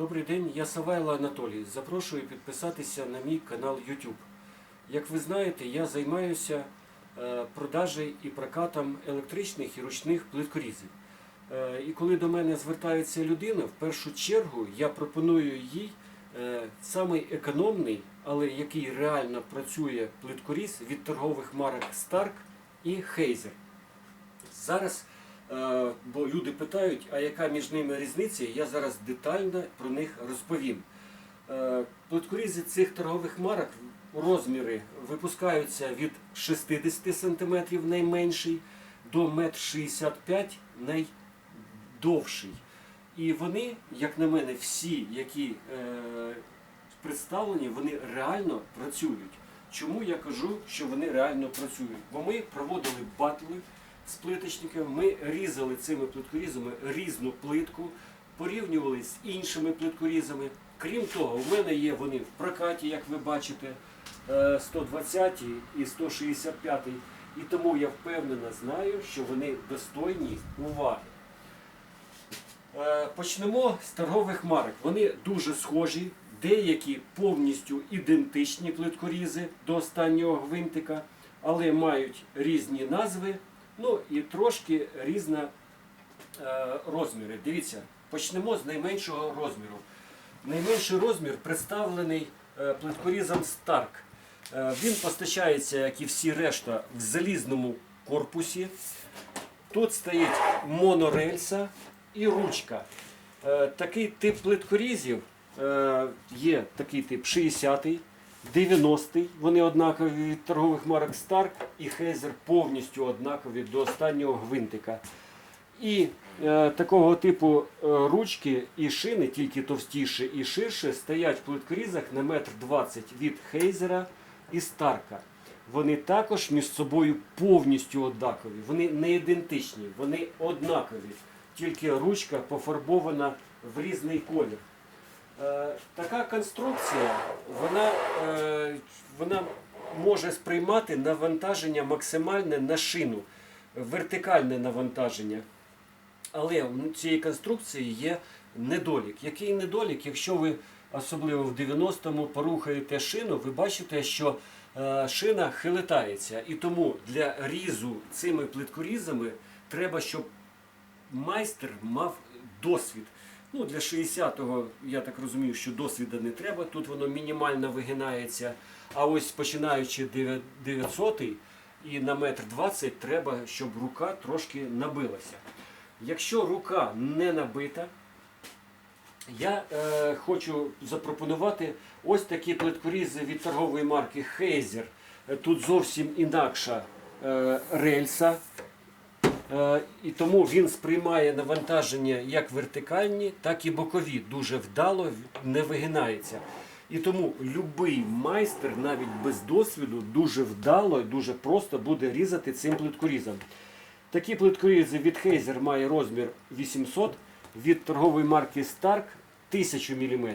Добрий день, я Савайло Анатолій. Запрошую підписатися на мій канал YouTube. Як ви знаєте, я займаюся е, продажею і прокатом електричних і ручних плиткорізів. Е, І коли до мене звертається людина, в першу чергу я пропоную їй е, самий економний, але який реально працює плиткоріз від торгових марок Stark і Heiser. Зараз, бо люди питають, а яка між ними різниця, я зараз детально про них розповім. Е, Плиткорізи цих торгових марок розміри випускаються від 60 см найменший до 1,65 м найдовший. І вони, як на мене, всі, які е, представлені, вони реально працюють. Чому я кажу, що вони реально працюють? Бо ми проводили батли з плиточниками, ми різали цими плиткорізами різну плитку, порівнювали з іншими плиткорізами. Крім того, у мене є вони в прокаті, як ви бачите, е, 120 і 165. І тому я впевнено знаю, що вони достойні уваги. Е, Почнемо з торгових марок. Вони дуже схожі, деякі повністю ідентичні плиткорізи до останнього гвинтика, але мають різні назви, ну і трошки різні е, розміри. Дивіться, почнемо з найменшого розміру. Найменший розмір представлений е, плиткорізом Stark. Е, Він постачається, як і всі решта, в залізному корпусі. Тут стоїть монорельса і ручка. Такий тип плиткорізів є такий тип 60-й, 90-й. Вони однакові від торгових марок Stark і Heiser повністю однакові до останнього гвинтика. І е, такого типу е, ручки і шини, тільки товстіші і ширше, стоять в плиткорізах на метр 20 від Хейзера і Старка. Вони також між собою повністю однакові. Вони не ідентичні, вони однакові. Тільки ручка пофарбована в різний колір. Е, така конструкція, вона, е, вона може сприймати навантаження максимальне на шину, вертикальне навантаження. Але у цієї конструкції є недолік. Який недолік? Якщо ви особливо в 90-му порухаєте шину, ви бачите, що е, шина хилитається. І тому для різу цими плиткорізами треба, щоб майстер мав досвід. Ну, для 60-го, я так розумію, що досвіду не треба, тут воно мінімально вигинається. А ось починаючи 900-й і на метр 20 треба, щоб рука трошки набилася. Якщо рука не набита, я е, хочу запропонувати ось такі плиткорізи від торгової марки Heiser. Е, Тут зовсім інакша е, рельса. Е, І тому він сприймає навантаження як вертикальні, так і бокові. Дуже вдало не вигинається. І тому будь-який майстер, навіть без досвіду, дуже вдало і дуже просто буде різати цим плиткорізом. Такі плиткорізи від Heiser має розмір 800, від торгової марки Stark 1000 мм.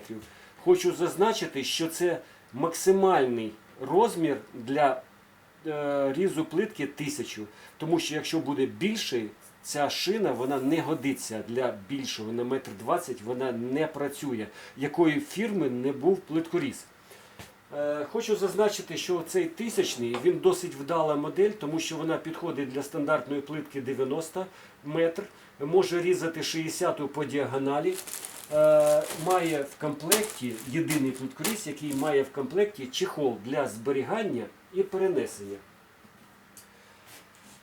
Хочу зазначити, що це максимальний розмір для різу плитки 1000. Тому що якщо буде більший, ця шина вона не годиться для більшого на метр 20, вона не працює. Якої фірми не був плиткоріз. Е, Хочу зазначити, що цей тисячний він досить вдала модель, тому що вона підходить для стандартної плитки 90 метр, може різати 60 по діагоналі. Е, Має в комплекті єдиний плиткоріз, який має в комплекті чехол для зберігання і перенесення.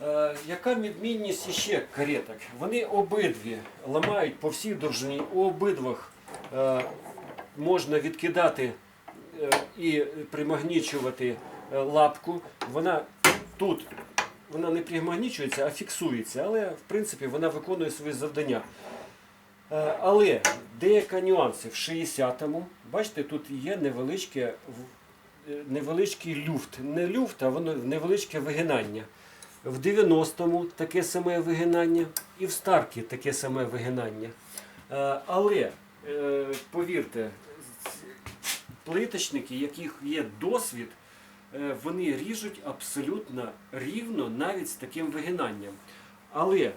Е, Яка відмінність ще кареток? Вони обидві ламають по всій довжині, у обидвох е, можна відкидати е, і примагнічувати е, лапку. Вона тут вона не примагнічується, а фіксується, але в принципі вона виконує свої завдання. Е, Але деякі нюанси в 60-му, бачите, тут є невеличке, невеличкий люфт. Не люфт, а воно невеличке вигинання. В 90-му таке саме вигинання, і в старкі таке саме вигинання. Е, Але е, повірте, плиточники, яких є досвід, е, вони ріжуть абсолютно рівно навіть з таким вигинанням. Але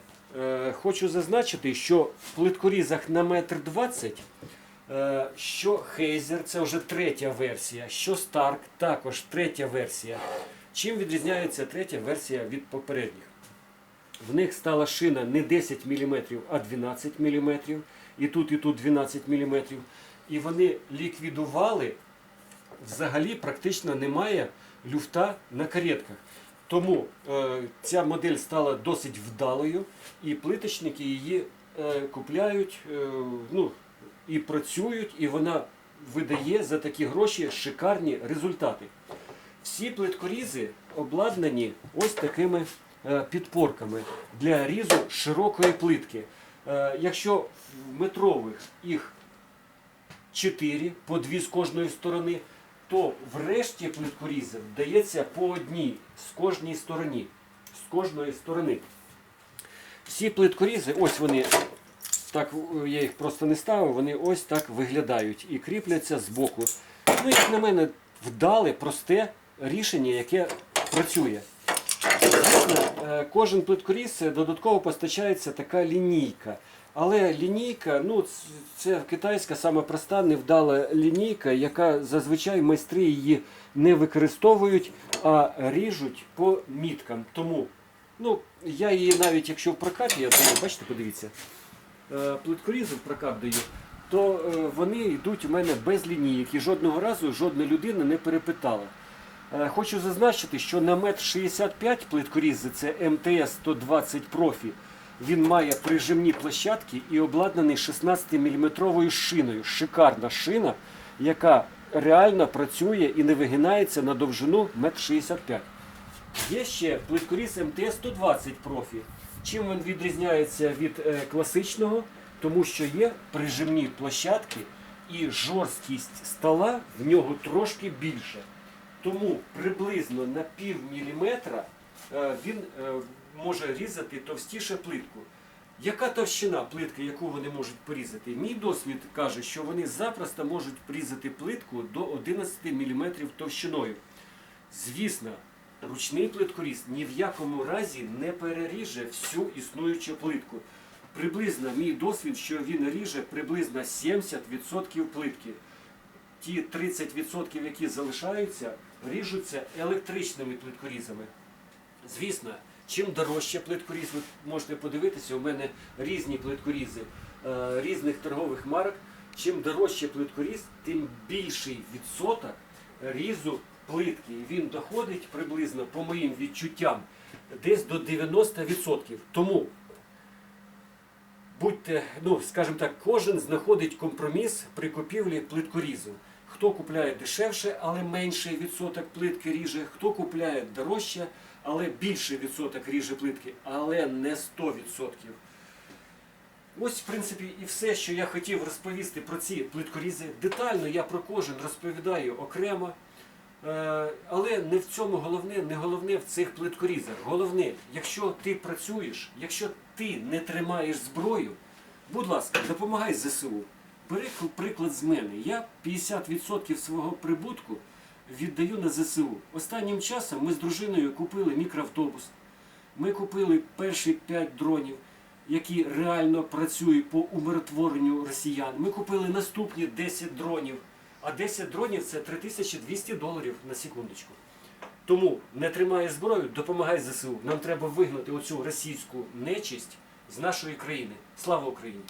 хочу зазначити, що в плиткорізах на метр 20 Е, Що Хейзер, це вже третя версія, що Старк, також третя версія. Чим відрізняється третя версія від попередніх? В них стала шина не 10 мм, а 12 мм. І тут, і тут 12 мм. І вони ліквідували, взагалі практично немає люфта на каретках. Тому е, ця модель стала досить вдалою, і плиточники її е, купляють е, ну, і працюють, і вона видає за такі гроші шикарні результати. Всі плиткорізи обладнані ось такими е, підпорками для різу широкої плитки. Е, Якщо в метрових їх 4 по 2 з кожної сторони, то в решті плиткорізів дається по одній з кожній стороні. З кожної сторони. Всі плиткорізи, ось вони, так е, я їх просто не ставив, вони ось так виглядають і кріпляться з боку. Ну, як на мене, вдале, просте рішення, яке працює. Звісно, е, кожен плиткоріз додатково постачається така лінійка. Але лінійка, ну це китайська саме проста, невдала лінійка, яка зазвичай майстри її не використовують, а ріжуть по міткам. Тому ну, я її навіть якщо в прокат я даю, бачите, подивіться, е, плиткорізи прокат то е, вони йдуть у мене без лінійок і жодного разу жодна людина не перепитала. Е, Хочу зазначити, що на метр 65 плиткорізи це МТС 120 профі. Він має прижимні площадки і обладнаний 16-мм шиною. Шикарна шина, яка реально працює і не вигинається на довжину 1,65 м. Є ще плиткоріз МТС 120 профі. Чим він відрізняється від е, класичного? Тому що є прижимні площадки і жорсткість стола в нього трошки більше. Тому приблизно на пів міліметра е, він е, може різати товстіше плитку. Яка товщина плитки, яку вони можуть порізати? Мій досвід каже, що вони запросто можуть порізати плитку до 11 мм товщиною. Звісно, ручний плиткоріз ні в якому разі не переріже всю існуючу плитку. Приблизно мій досвід, що він ріже приблизно 70% плитки. Ті 30%, які залишаються, ріжуться електричними плиткорізами. Звісно, чим дорожче плиткоріз, ви можете подивитися, у мене різні плиткорізи е, різних торгових марок. Чим дорожче плиткоріз, тим більший відсоток різу плитки. Він доходить приблизно, по моїм відчуттям, десь до 90%. Тому будьте, ну скажімо так, кожен знаходить компроміс при купівлі плиткорізу. Хто купляє дешевше, але менший відсоток плитки ріже, хто купляє дорожче, але більший відсоток ріже плитки, але не 100%. Ось, в принципі, і все, що я хотів розповісти про ці плиткорізи. Детально я про кожен розповідаю окремо. Е, Але не в цьому головне, не головне в цих плиткорізах. Головне, якщо ти працюєш, якщо ти не тримаєш зброю, будь ласка, допомагай ЗСУ. Бери приклад з мене. Я 50% свого прибутку віддаю на ЗСУ. Останнім часом ми з дружиною купили мікроавтобус. Ми купили перші 5 дронів, які реально працюють по умиротворенню росіян. Ми купили наступні 10 дронів. А 10 дронів це 3200 доларів на секундочку. Тому не тримає зброю, допомагай ЗСУ. Нам треба вигнати оцю російську нечисть з нашої країни. Слава Україні!